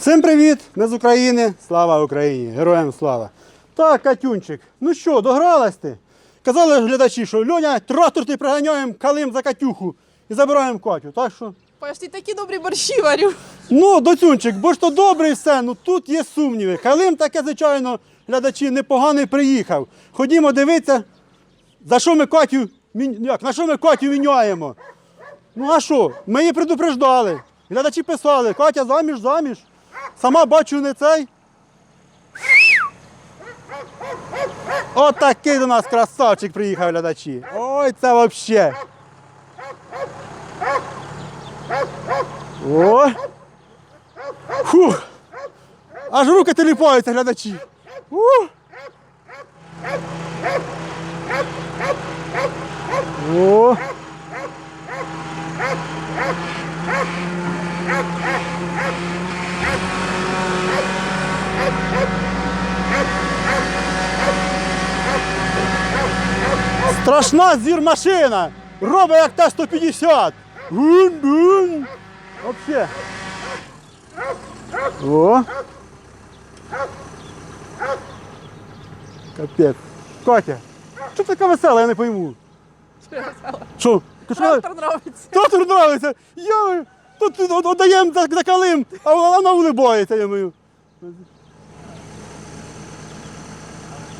Всім привіт! Ми з України. Слава Україні! Героям слава! Так, Катюнчик, ну що, догралась ти? Казали глядачі, що Льоня, трактор ти приганяємо калим за Катюху і забираємо Катю. Так що? Паш, ти такі добрі борщі варю. Ну, доцюнчик, бо ж то добре і все, ну тут є сумніви. Калим таке, звичайно, глядачі, непоганий приїхав. Ходімо дивитися, за що ми Катю, як, на що ми Катю міняємо. Ну а що? Ми її предупреждали. Глядачі писали, Катя заміж, заміж. Сама бачу не цей. Отакий до нас красавчик приїхав глядачі. Ой, це взагалі. О! Фух! Аж руки теліпаються, глядачі. Ух! О! Страшна зір-машина! Робить як Т-150! Гун-гун! Вообще. О! Капець. Катя, що ти така весела, я не пойму. Що? Трактор нравиться. Трактор нравиться. Я тут віддаємо за, калим, а вона, вона улибається, я мою.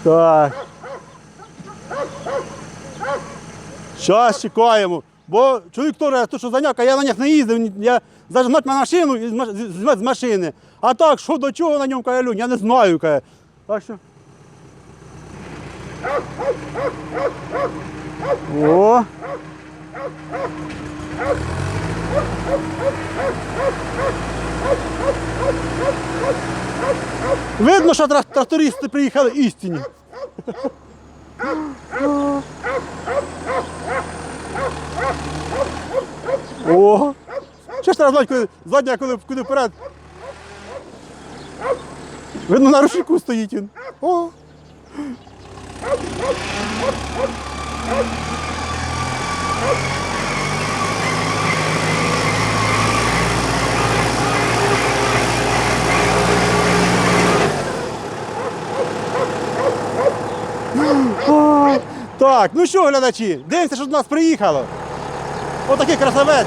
Так. Зараз чекаємо. Бо чоловік теж, то, що заняка, я на них не їздив, я зажмать на машину з машини. А так, що до чого на ньому каже, Люнь, я не знаю. Каже. Так що. О! Видно, що трактористи приїхали істинні. О! Що ж треба знати, задня, коли куди вперед. Видно, на рушнику стоїть він. О! О, Так, ну що, глядачі, дивимося, що до нас приїхало. Отакий красавець.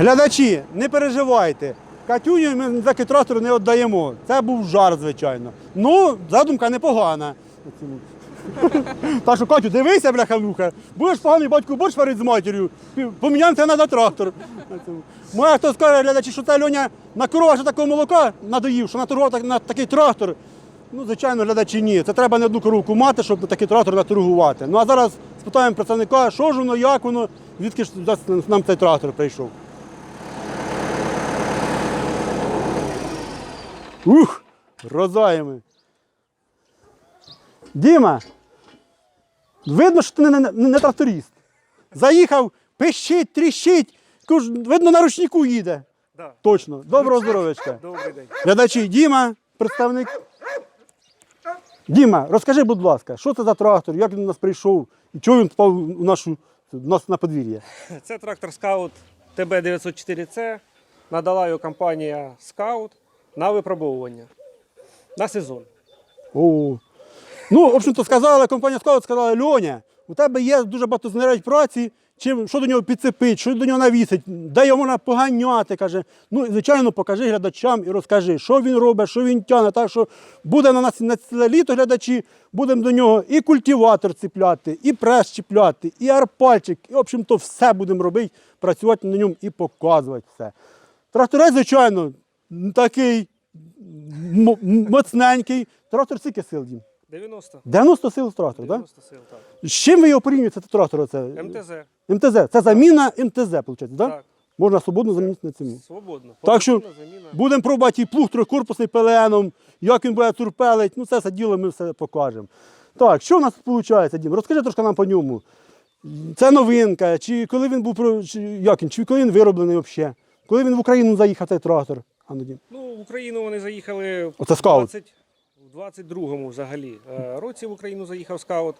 Глядачі, не переживайте. Катюню ми за трактор не віддаємо. Це був жар, звичайно. Ну, задумка непогана. Так що, Катю, дивися, бляха-муха. Будеш поганий батько, будеш варити з матір'ю. Поміняємося на трактор. Моя хто скаже, глядачі, що це Льоня накурував ще такого молока, надоїв, що наторгував так- на такий трактор. Ну, звичайно, глядачі ні. Це треба не одну коровку мати, щоб на такий трактор наторгувати. Ну а зараз спитаємо представника, що ж воно, як воно, звідки ж нам цей трактор прийшов. Ух, розаємо. Діма, видно, що ти не, не, не тракторист. Заїхав, пищить, тріщить, видно, на ручнику їде. Да. Точно. Доброго здоров'ячка. Добрий день. Глядачі, Діма, представник. Діма, розкажи, будь ласка, що це за трактор, як він у нас прийшов і чого він попав у нашу, у нас на подвір'я? Це трактор Scout TB904C. Надала його компанія Scout на випробовування на сезон. О. Ну, в общем-то, сказала компанія Скаут, сказала, Льоня, у тебе є дуже багато знарядь праці, чим, що до нього підцепити, що до нього навісить, де його можна поганяти. Каже. Ну, звичайно, покажи глядачам і розкажи, що він робить, що він тягне. Так що буде на нас на ціле літо глядачі, будемо до нього і культиватор ціпляти, і прес чіпляти, і арпальчик. І, в общем-то, все будемо робити, працювати на ньому і показувати все. Тракторець, звичайно, такий моцненький. Трактор скільки сил, Дім? 90. 90 сил трактор, так? 90 сил, так. З чим ви його порівнюєте, цей трактор? Оце? МТЗ. МТЗ. Це заміна МТЗ, виходить, так? Так. Можна свободно замінити на цьому. Свободно. Так що заміна. будемо пробувати і плуг трикорпусний ПЛНом, як він буде турпелить, ну це все діло ми все покажемо. Так, що в нас виходить, Дім? Розкажи трошки нам по ньому. Це новинка, чи коли він був чи як він, чи коли він вироблений взагалі? Коли він в Україну заїхав цей трактор? А ну, в Україну вони заїхали в Оце скаут. 20 в 22-му взагалі е, році в Україну заїхав скаут.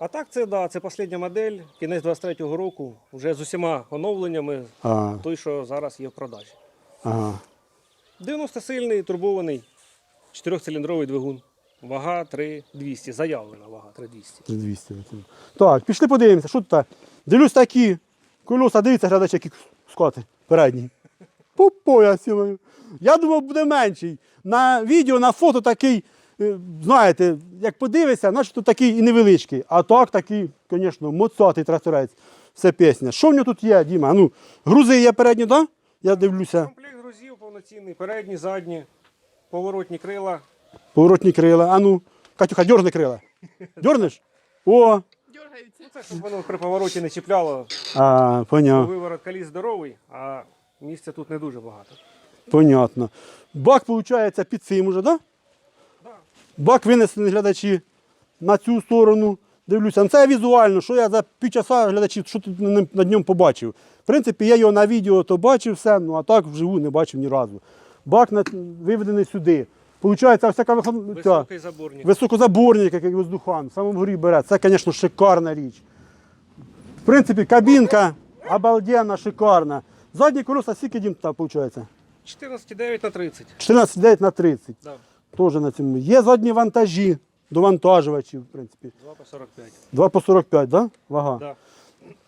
А так, це да, це остання модель, кінець 23-го року, вже з усіма оновленнями, А, той, що зараз є в продажі. ага. 90-сильний турбований, 4-циліндровий двигун. Вага 3200, заявлена вага 3200. 200. Так, пішли подивимося, що тут. Дивлюсь такі колеса, дивіться, глядачі, які скоти передні. По поясі. Я думав, буде менший. На відео, на фото такий, е, знаєте, як подивишся, значить тут такий і невеличкий. А так такий, звісно, моцатий тракторець. Все пісня. Що в нього тут є, Діма? Ну, грузи є передні, так? Да? Я дивлюся. Комплект грузів повноцінний, передні, задні, поворотні крила. Поворотні крила. А ну, Катюха, дьорни крила. Дьорнеш? О, Дергаються. Ну, Це щоб воно при повороті не чіпляло. а, поняв. Виворот коліс здоровий, а місця тут не дуже багато. Понятно. Бак, виходить, під цим уже, так? Да? Да. Бак винесений глядачі на цю сторону. Дивлюся, ну, це візуально, що я за півчаса глядачі, що тут на, ньому побачив. В принципі, я його на відео то бачив все, ну а так вживу не бачив ні разу. Бак на, виведений сюди. Получається, виход... ця, Високий заборник. високозаборник, як воздухан, в самому горі бере. Це, звісно, шикарна річ. В принципі, кабінка обалденна, шикарна. Задні колеса скільки дім там виходить? 14,9 на 30. 14,9 на 30. Да. Теж на цьому. Є задні вантажі, довантажувачі, в принципі. 2 по 45. 2 по 45, да? Вага. Да.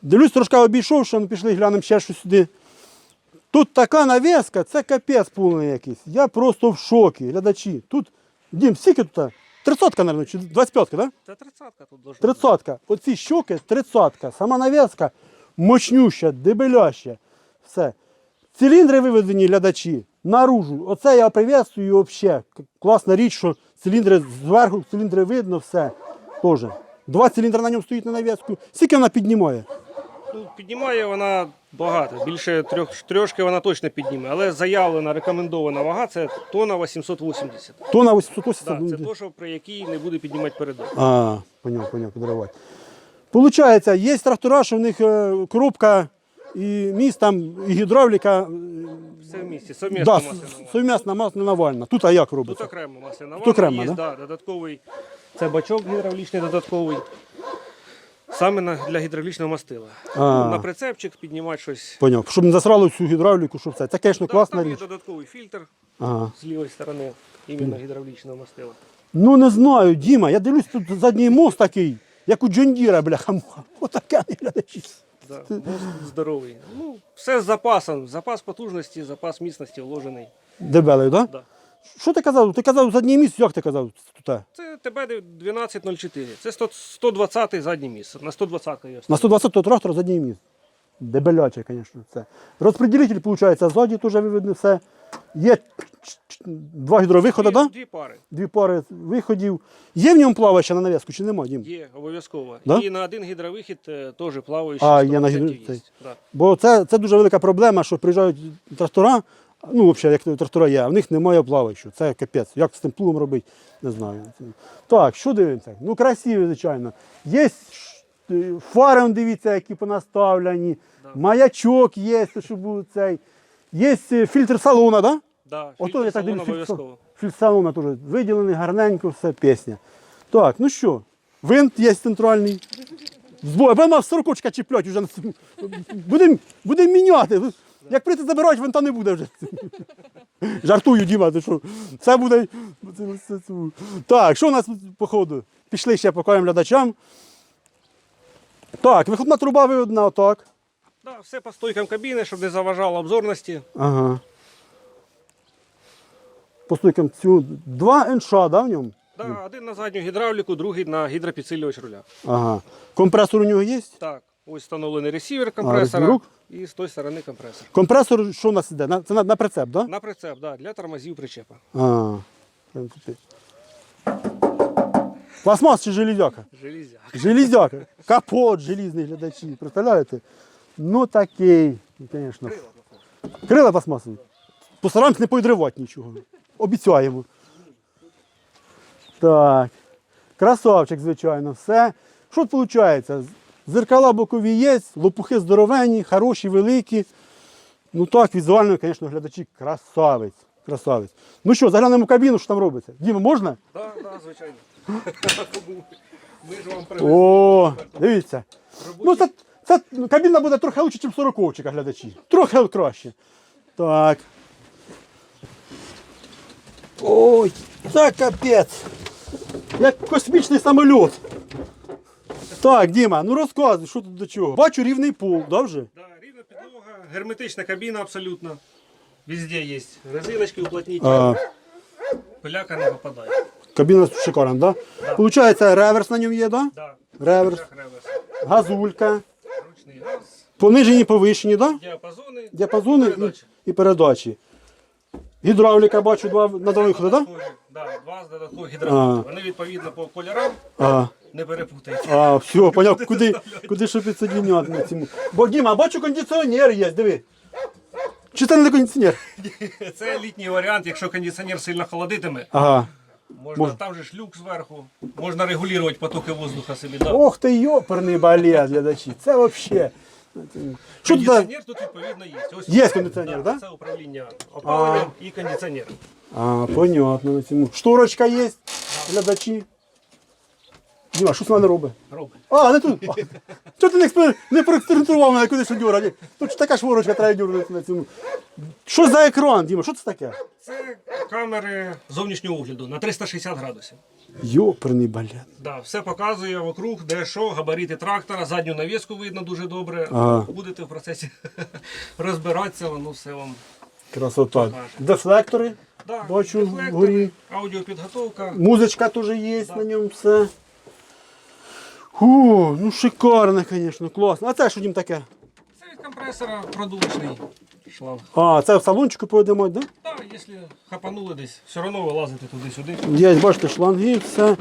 Дивлюсь, трошки обійшов, що ну, пішли глянемо ще щось сюди. Тут така навіска, це капець повний якийсь. Я просто в шокі, глядачі. Тут, Дім, скільки тут? 30-ка, мабуть, чи 25-ка, да? Та 30 тут должна. 30-ка. Оці щоки 30-ка. Сама навіска мощнюща, дебеляща. Все. Циліндри виведені глядачі наружу. Оце я приветствую взагалі. Класна річ, що циліндри зверху, циліндри видно, все. Тоже. Два циліндри на ньому стоїть на навіску. Скільки вона піднімає? Ну, піднімає вона багато. Більше трьох трьошки вона точно підніме. Але заявлена рекомендована вага це тонна 880. Тона 880. Да, це то, що при якій не буде піднімати передок. А, поняв, поняв, підривати. Получається, є трактора, що в них е, коробка і міст там, і гідравліка. е, Все в місті. Совмісна Да, масляна совмісна масляна навальна. Тут а як Тут робиться? окремо масляна Тут вага. окремо, є, да? да, додатковий. Це бачок гідравлічний додатковий. Саме на, для гідравлічного мастила. А. На прицепчик піднімати щось. Поняв. Щоб не засрало всю гідравліку, щоб це. Це, звісно, Да, класна там є річ. додатковий фільтр Ага. з лівої сторони, іменно гідравлічного мастила. Ну не знаю, Діма, я дивлюсь, тут задній мост такий, як у Джондіра, бляха. Отаке не глядачі. Да, мост здоровий. Ну, все з запасом. Запас потужності, запас міцності вложений. Дебелий, так? Да? Да. Що ти казав? Ти казав задній місць, як ти казав? Тут? Це ТБ 1204. Це 100 120 заднє місце. На 120 його На 120 трактор задній міст. Дебеляче, звісно, це. Розпреділитель, виходить, ззаді теж виведено все. Є два гідровиходи, так? Да? дві пари. Дві пари виходів. Є в ньому плаваюча на нав'язку чи нема, Дім? Є обов'язково. Да? І на один гідровихід е, теж плаваючий. А, є на 100% гідро- цей. Да. Бо це, це дуже велика проблема, що приїжджають трактора, ну, взагалі, як трактора є, а в них немає плаваючого. Це капець. Як з тим плугом робити, не знаю. Так, що дивимося? Ну, красиві, звичайно. Є е, фари, он, дивіться, які понаставлені, маячок є, щоб був цей. Є е, фільтр салона, так? Да? Да, Ото я так обов'язково. фільтр теж виділений, гарненько, все, пісня. Так, ну що, винт є центральний. Збой, ви мав сорокочка чіплять уже. Будемо будем міняти. Як прийти забирати, винта не буде вже. Жартую, Діма, ти що? Це буде. Так, що у нас по ходу? Пішли ще покажемо глядачам. Так, виходна труба виведена отак. Да, все по стойкам кабіни, щоб не заважало обзорності. Ага. По стойкам цю. Два НШ, да, в ньому? Да, один на задню гідравліку, другий на гідропідсилювач руля. Ага. Компресор у нього є? Так, Ось встановлений ресівер компресора і з тої сторони компресор. Компресор, що у нас іде? На, це на, на прицеп, так? Да? На прицеп, да, для тормозів причепа. А, в принципі. Пластмас чи железяка? Железяк. Железяка. Капот желізний глядачі. Представляєте? Ну такий, звісно. Крила пластмасові. Постараємось не підривати нічого. Обіцяємо. Так. Красавчик, звичайно, все. Що тут виходить? Зеркала бокові є, лопухи здоровенні, хороші, великі. Ну так, візуально, звісно, глядачі красавець. Красавець. Ну що, заглянемо в кабіну, що там робиться. Діма, можна? Так, так, звичайно. Ми ж вам привезли. О, дивіться. Ну, це, це ну, кабіна буде трохи краще, ніж 40 глядачі. Трохи краще. Так. Ой, це капець. Як космічний самоліт. Так, Діма, ну розказуй, що тут до чого. Бачу рівний пол, да вже? Да, рівна підлога, герметична кабіна абсолютно. Везде є резиночки, уплотнитель. А, Пиляка не попадає. кабіна шикарна, да? Получається, реверс на ньому є, да? Да. Реверс, реверс. газулька, Ручний газ, понижені, повищені, да? діапазони. Діапазони і, Передачі. і передачі. Гідравліка бачу два на два виходи, так? Да? Два з додаткових гідравліки. Вони відповідно по кольорам А, не перепутайте. а, все, поняв, куди, куди що підсоединяти на цьому. Бо Діма, бачу кондиціонер є, диви. Чи це не кондиціонер? Це літній варіант, якщо кондиціонер сильно холодитиме, Ага. можна Можна. там же ж люк зверху, можна регулювати потоки воздуха собі. Да. Ох ти йоперний балет, глядачі. Це взагалі. Що тут? Кондиціонер тут відповідно є. Ось Є кондиціонер, да? Це управління опаленням і кондиціонер. А, понятно. на цьому. Шторочка є, глядачі. Діма, що це мене робить? Робить. А, не тут. А, Чого ти не, експер... не проекспериментував мене куди що дюрати? Тут ж така шворочка треба дюрати на цьому. Що за екран, Діма? Що це таке? Це камери зовнішнього огляду на 360 градусів. Йоперний балет. Да, все показує вокруг, де що, габарити трактора, задню навіску видно дуже добре. Ага. Будете в процесі розбиратися, воно все вам. Красота. Покаже. Дефлектори. Да, Бачу, дефлектори, вгорі. аудіопідготовка. Музичка теж є на ньому все. Фу, ну шикарно, звісно, класно. А це що їм таке? Це від компресора продувочний шланг. А, це в салончику поведемо, да? Так, якщо хапанули десь, все одно вилазите туди-сюди. Є, бачите, шланги, все.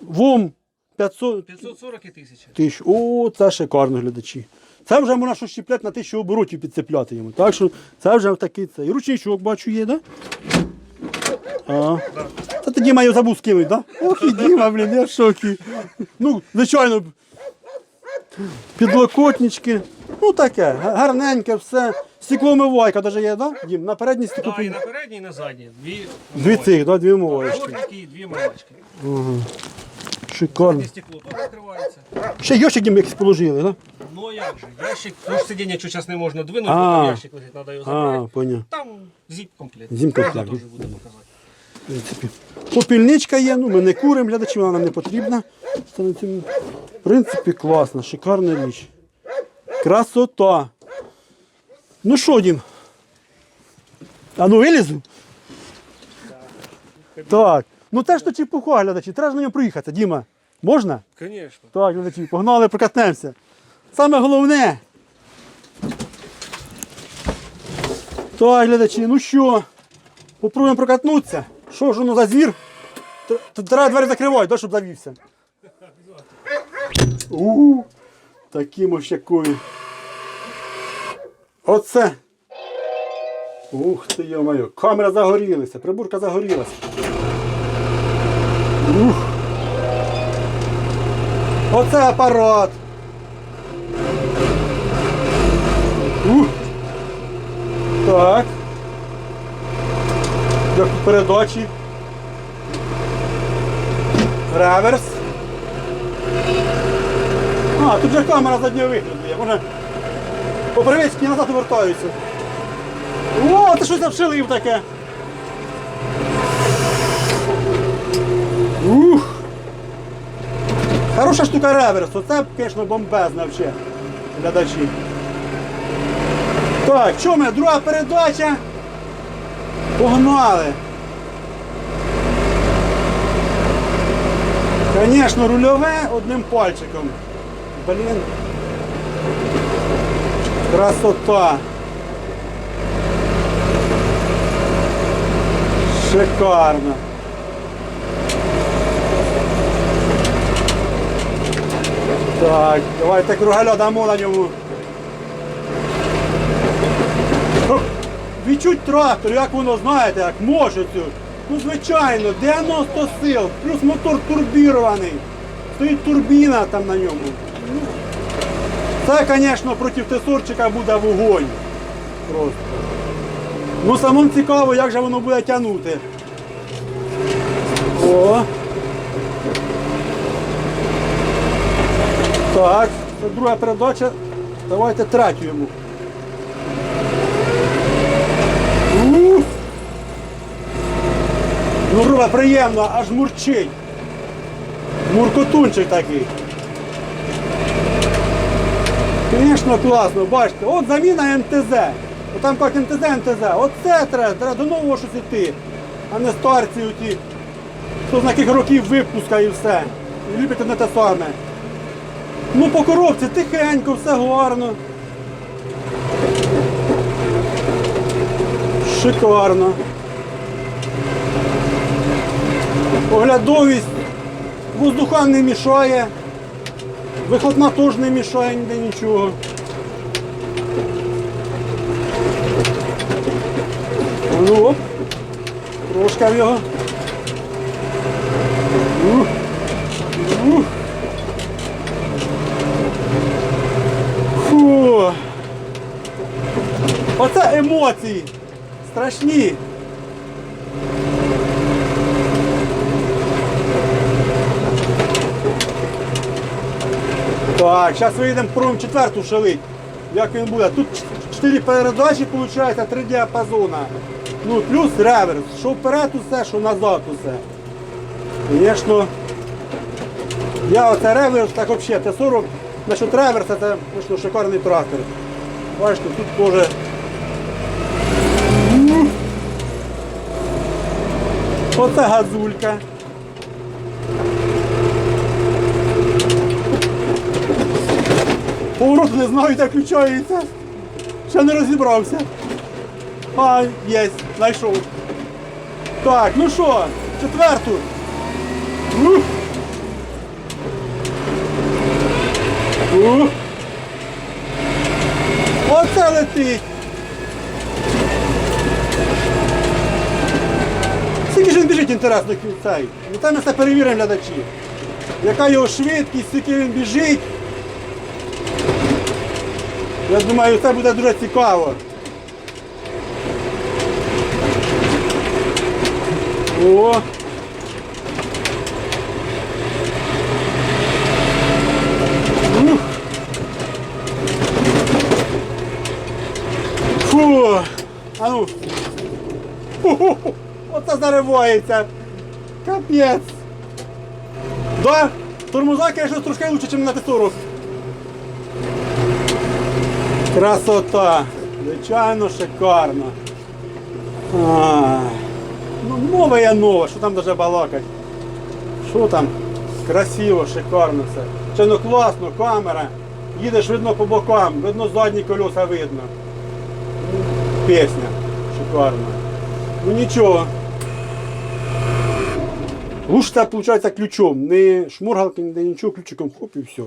ВОМ 500 540 і 1000. тисяч. О, це шикарно, глядачі. Це вже можна щось щепляти на тисячу оборотів підцепляти йому. Так що це вже такий це. І ручничок бачу є, да? А. Та тоді маю забув скинуть, да? Ох і Діма, блін, я в шокі. Ну, звичайно, підлокотнички. Ну таке, гарненьке все. Стеклоомивайка навіть є, да? Дім, на передній стекло. Так, і на передній, і на задній. Дві, Дві цих, да, дві омиваєчки. Шторники і дві мамачки. Шикарно. І стекло теж відкривається. Ще ящик їм якийсь положили, да? Ну а як же? Ящик, ну ж сидіння, якщо час не можна двинути, А. там ящик лежить, треба його А, забрати. поняв. Там зіп комплект. Зіп-комплект. Можна теж буде показати. В принципі. Попільничка є, ну ми не куримо, глядачі, вона нам не потрібна. Це. В принципі, класна, шикарна річ. Красота. Ну що, Дім? А ну вилізу? Так. Ну теж то чепуха, глядачі, треба ж на ньому проїхати, Діма. Можна? Звісно. Так, глядачі, погнали, прокатнемося. Саме головне. Так, глядачі, ну що, попробуємо прокатнутися. Що ж воно за звір? Треба двері закривати, да, щоб завівся. У, такі мощакою. Оце. Ух ти, йо-моє, камера загорілася, прибурка загорілася. Ух. Оце апарат. Ух. Так. Як тут передачі. Реверс. А, тут же камера заднього вигляду є. Може по привичці назад вертаються. О, ти щось завшилив таке. Ух. Хороша штука реверс, оце, звісно, бомбезна взагалі, глядачі. Так, що ми? Друга передача. Погнали. Звісно, рульове одним пальчиком. Блін. Красота. Шикарно. Так, давайте кругаля дамо на ньому. Відчуть трактор, як воно знаєте, як може. Ну звичайно, 90 сил, плюс мотор турбірований. Стоїть турбіна там на ньому. Це, звісно, проти тесорчика буде вогонь. Просто. Ну самому цікаво, як же воно буде тягнути. О. Так, це друга передача. Давайте третю йому. Ух! Ну, грубо, приємно, аж мурчить. Муркотунчик такий. Звісно, класно, бачите, от заміна МТЗ. От там як МТЗ, МТЗ. Оце треба, треба до нового щось іти. А не старці оті. Хто з яких років випуска і все. І любите не те саме. Ну по коробці тихенько, все гарно. Шикарно. Оглядовість воздуха не мішає. Вихлопна теж не мішає ніде нічого. Ну, оп. Трошки в його. Ух. Ух. Фу. Оце емоції. Страшні. Так, зараз вийдемо пробуємо четверту шалить. Як він буде? Тут 4 передачі, виходить, 3 діапазона. Ну, плюс реверс. Що вперед усе, що назад усе. Звісно, я оце реверс, так взагалі, Т-40, насчет реверса, це звісно, шикарний трактор. Бачите, тут теж. Оце газулька. Поворот не знаю, як включається. Ще не розібрався. А, є, знайшов. Так, ну що, четверту. Ух. Ух. Оце летить. Скільки ж він біжить інтересно цей. Ну там ми все перевіримо глядачі. Яка його швидкість, скільки він біжить. Я думаю, це буде дуже цікаво. О! Ух. Фу! А ну! Оце заривається! Капець! Да? Тормоза, звісно, трошки краще, ніж на Т-40. Красота! Звичайно, шикарно. А, ну, нове є нове, що там даже балакать. Що там? Красиво, шикарно все. Це ну класно, камера. Їдеш видно по бокам, видно задні колеса видно. Пісня. Шикарно. Ну нічого. Лучше це виходить ключом. Не шмургалки, не нічого, ключиком хоп і все.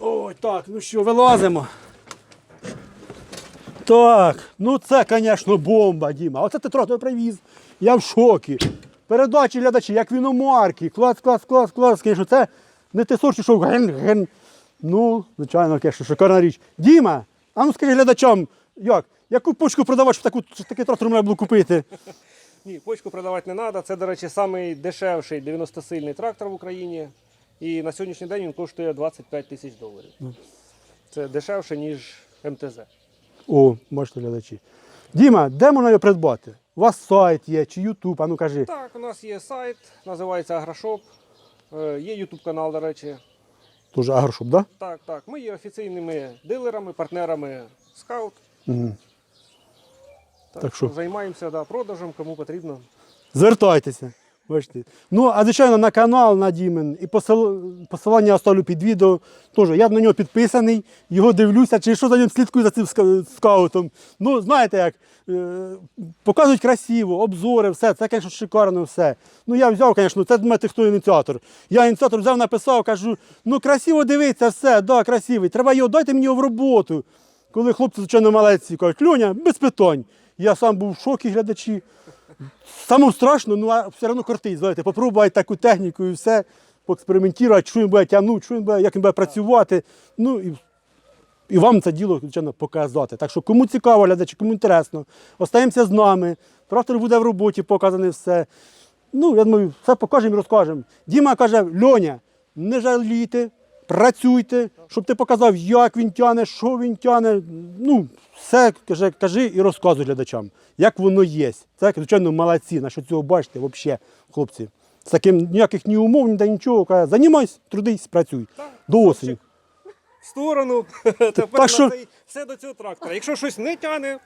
Ой, так, ну що, вилазимо. Так, ну це, звісно, бомба, Діма. Оце ти трохи привіз. Я в шокі. Передачі глядачі, як віномарки. Клас, клас, клас, клас. Звісно, це не ти сорчі, що ген, ген. Ну, звичайно, звісно, шикарна річ. Діма, а ну скажи глядачам, як? Яку почку продавати, щоб таку, щоб такий трактор можна було купити? Ні, почку продавати не треба. Це, до речі, самий дешевший 90-сильний трактор в Україні. І на сьогоднішній день він коштує 25 тисяч доларів. Це дешевше, ніж МТЗ. О, бачите, глядачі. Діма, де можна його придбати? У вас сайт є чи Ютуб, а ну кажи. Так, у нас є сайт, називається Агрошоп. Е, Є YouTube канал, до речі. Тоже агрошоп, так? Так, так. Ми є офіційними дилерами, партнерами Scout. Угу. Так, Так що займаємося да, продажем, кому потрібно. Звертайтеся. Бачите. Ну, а звичайно, на канал на Дімен і посил... посилання оставлю під відео. Теж я на нього підписаний, його дивлюся, чи що за ним слідкую за цим скаутом. Ну, знаєте як, е, показують красиво, обзори, все, це, звісно, шикарно все. Ну, я взяв, звісно, це думаєте, хто ініціатор. Я ініціатор взяв, написав, кажу, ну красиво дивиться, все, да, красивий. Треба його, дайте мені його в роботу. Коли хлопці, звичайно, малеці кажуть, Льоня, без питань. Я сам був в шокі, глядачі. Самому страшно, ну а все одно кортить, знаєте, попробувати таку техніку і все, поекспериментувати, що він буде тягнути, що він буде, як він буде працювати. Ну і, і вам це діло, звичайно, показати. Так що кому цікаво, глядачі, кому інтересно, остаємося з нами. Трактор буде в роботі, показане все. Ну, я думаю, все покажемо і розкажемо. Діма каже, Льоня, не жалійте, працюйте, щоб ти показав, як він тяне, що він тяне. Ну, все каже, кажи і розказуй глядачам, як воно є. Це, звичайно, молодці, на що цього бачите, взагалі, хлопці. З таким ніяких ні умов, ні да нічого. Каже, займайся, трудись, працюй. До осені. В сторону. Тепер так що- цей- все до цього трактора. Якщо щось не тяне,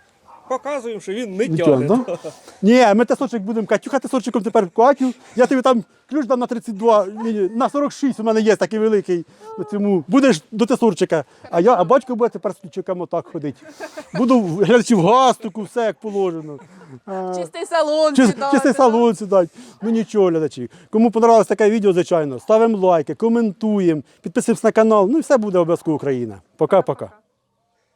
показуємо, що він не Не тягне, да? Ні, ми тесочок будемо Катюха тесочком тепер Катю. Я тобі там ключ дам на 32, ні, ні, на 46 у мене є такий великий. на Цьому. Будеш до тесурчика. А я, а батько буде тепер з ключиком отак ходити. Буду глядачі в гастуку, все як положено. А, Чистий салон. Чис- сідати, Чистий да. салон сюди. Ну нічого, глядачі. Кому понравилось таке відео, звичайно, ставимо лайки, коментуємо, підписуємось на канал. Ну і все буде обов'язково Україна. Пока-пока.